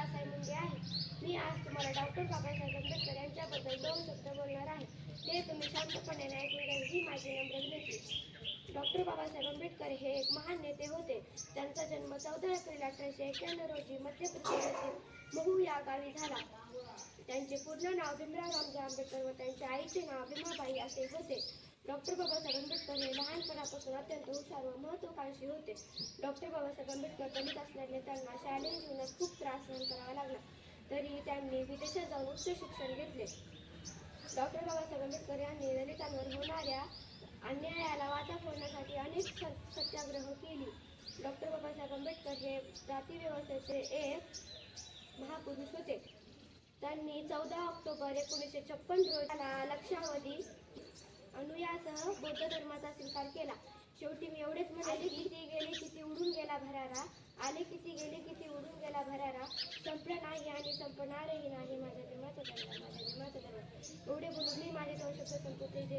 बाळासाहेब मुंडे म्हणजे आहे. मी आज तुम्हाला डॉक्टर बाबासाहेब आंबेडकर यांच्याबद्दल दोन शब्द बोलणार आहे. ते तुम्ही शांतपणे ऐकणार ही माझी नम्र विनंती. डॉक्टर बाबासाहेब आंबेडकर हे एक महान नेते होते. त्यांचा जन्म चौदा एप्रिल अठराशे एक्क्याण्णव रोजी मध्य प्रदेशातील महू या गावी झाला. त्यांचे पूर्ण नाव भीमराव रामजी आंबेडकर व त्यांच्या आईचे नाव भीमाबाई असे होते. डॉक्टर बाबासाहेब आंबेडकर हे लहानपणापासून अत्यंत हुशार व महत्वाकांक्षी होते. डॉक्टर बाबासाहेब आंबेडकर दलित असल्याने त्यांना शालेय जीवनात खूप त्रास तरी त्यांनी विदेशात जाऊन उच्च शिक्षण घेतले. डॉक्टर बाबासाहेब आंबेडकर यांनी दलितांवर होणाऱ्या अन्यायाला वाचा फोडण्यासाठी अनेक सत्याग्रह केली. डॉक्टर बाबासाहेब आंबेडकर हे जातीव्यवस्थेचे एक महापुरुष होते. त्यांनी चौदा ऑक्टोबर एकोणीसशे छप्पन रोजी लक्षावधी अनुयासह बौद्ध धर्माचा स्वीकार केला. शेवटी मी एवढेच म्हणाले किती गेले किती उडून गेला भरारा. आले किती गेले किती उडून गेला भरारा. संपणारही नाही माझ्या धर्माचा धर्म माझ्या धर्माचा धर्म. एवढे बोलून मी माझे दोन शब्द संपवते जय